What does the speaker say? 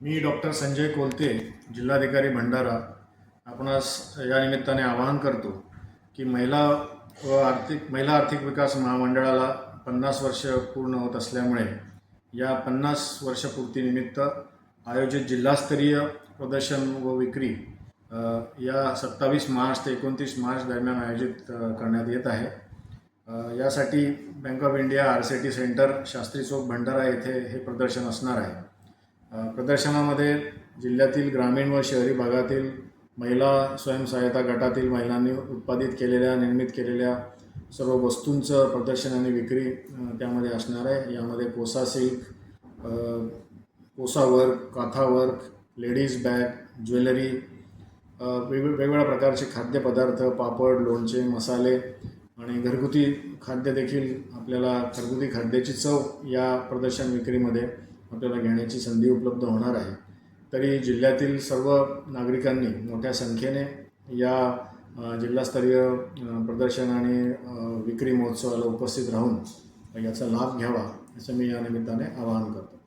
मी doctor Sanjay Kolte जिल्हाधिकारी भंडारा. आपणास या निमित्ताने आवाहन करतो की महिला व आर्थिक महिला आर्थिक विकास महामंडळाला पन्नास वर्ष पूर्ण होत असल्यामुळे या पन्नास वर्षपूर्तीनिमित्त आयोजित जिल्हास्तरीय प्रदर्शन व विक्री या सत्तावीस मार्च ते एकोणतीस मार्च दरम्यान आयोजित करण्यात येत आहे. यासाठी bank of India R C T centre Shastri Chowk Bhandara येथे हे प्रदर्शन असणार आहे. प्रदर्शनामध्ये जिल्ह्यातील ग्रामीण व शहरी भागातील महिला स्वयंसहायता गटातील महिलांनी उत्पादित केलेल्या निर्मित केलेल्या सर्व वस्तूंचं प्रदर्शन आणि विक्री त्यामध्ये असणार आहे. यामध्ये kosa silk kosa work katha work ladies bag jewellery वेग वेगवेगळ्या प्रकारचे खाद्यपदार्थ पापड लोणचे मसाले आणि घरगुती खाद्य देखील आपल्याला घरगुती खाद्याची चव या प्रदर्शन विक्रीमध्ये आपल्याला घेण्याची संधी उपलब्ध होणार आहे. तरी जिल्ह्यातील सर्व नागरिकांनी मोठ्या संख्येने या जिल्हास्तरीय प्रदर्शन आणि विक्री महोत्सवाला उपस्थित राहून याचा लाभ घ्यावा असं मी या निमित्ताने आवाहन करतो.